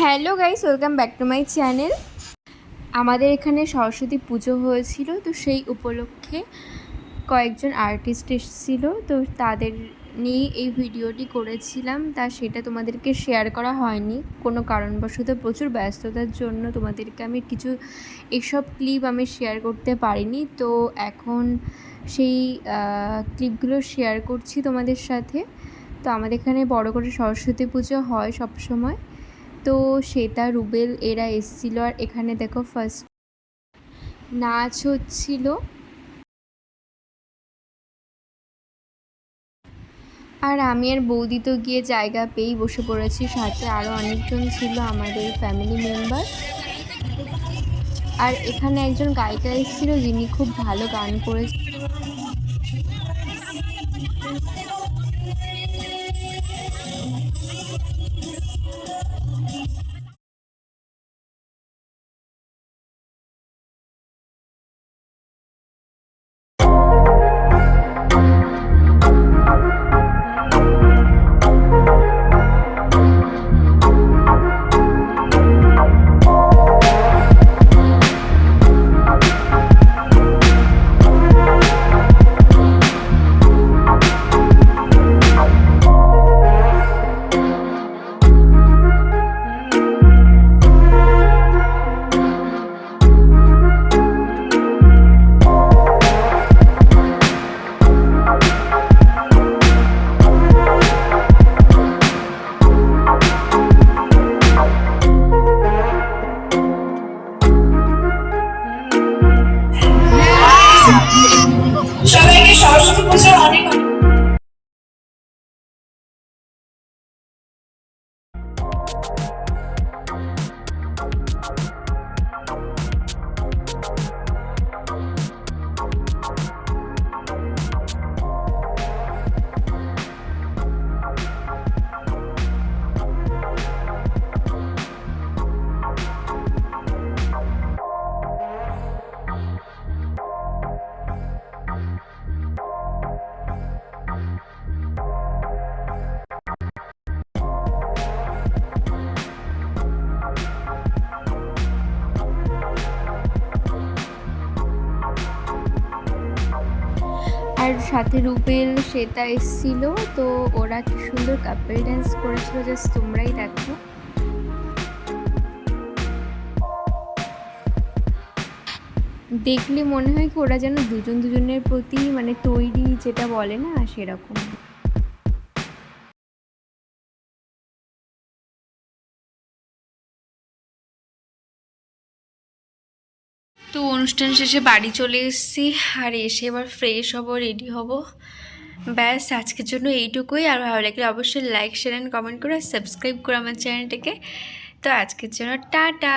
Hello guys, welcome back to my channel. আমাদের এখানে সরস্বতী পুজো হয়েছিল, তো সেই উপলক্ষে কয়েকজন আর্টিস্ট এসেছিল, তো তাদের নিয়ে এই ভিডিওটি করেছিলাম। তা সেটা তোমাদেরকে শেয়ার করা হয়নি। কোনো কারণবশত প্রচুর ব্যস্ততার জন্য তোমাদেরকে আমি কিছু এসব ক্লিপ আমি শেয়ার করতে পারিনি। তো এখন সেই ক্লিপগুলো শেয়ার করছি তোমাদের সাথে। তো আমাদের এখানে বড় করে সরস্বতী পুজো হয় সব সময় তো শ্বেতা, রুবেল এরা এসেছিল আর এখানে দেখো ফার্স্ট নাচ হচ্ছিল। আর আমি আর বৌদি তো গিয়ে জায়গা পেয়েই বসে পড়েছি, সাথে আরও অনেকজন ছিল আমাদের ফ্যামিলি মেম্বার আর এখানে একজন গায়িকা এসেছিল, যিনি খুব ভালো গান করেছে। সরস্বতী পুজোর অনেক অনেক আর সাথে রুবেল, শ্বেতা এসেছিল। তো ওরা কি সুন্দর কাপল ড্যান্স করেছিল জাস্ট তোমরাই দেখো। দেখলে মনে হয় কি ওরা যেন দুজন দুজনের প্রতি মানে তৈরি যেটা বলে না, সেরকম। তো অনুষ্ঠান শেষে বাড়ি চলে এসেছি, আর এসে এবার ফ্রেশ হব রেডি হব। ব্যাস, আজকের জন্য এইটুকুই। আর ভালো লাগলে অবশ্যই লাইক শেয়ার অ্যান্ড কমেন্ট করে সাবস্ক্রাইব করো আমার চ্যানেলটাকে তো আজকের জন্য টাটা!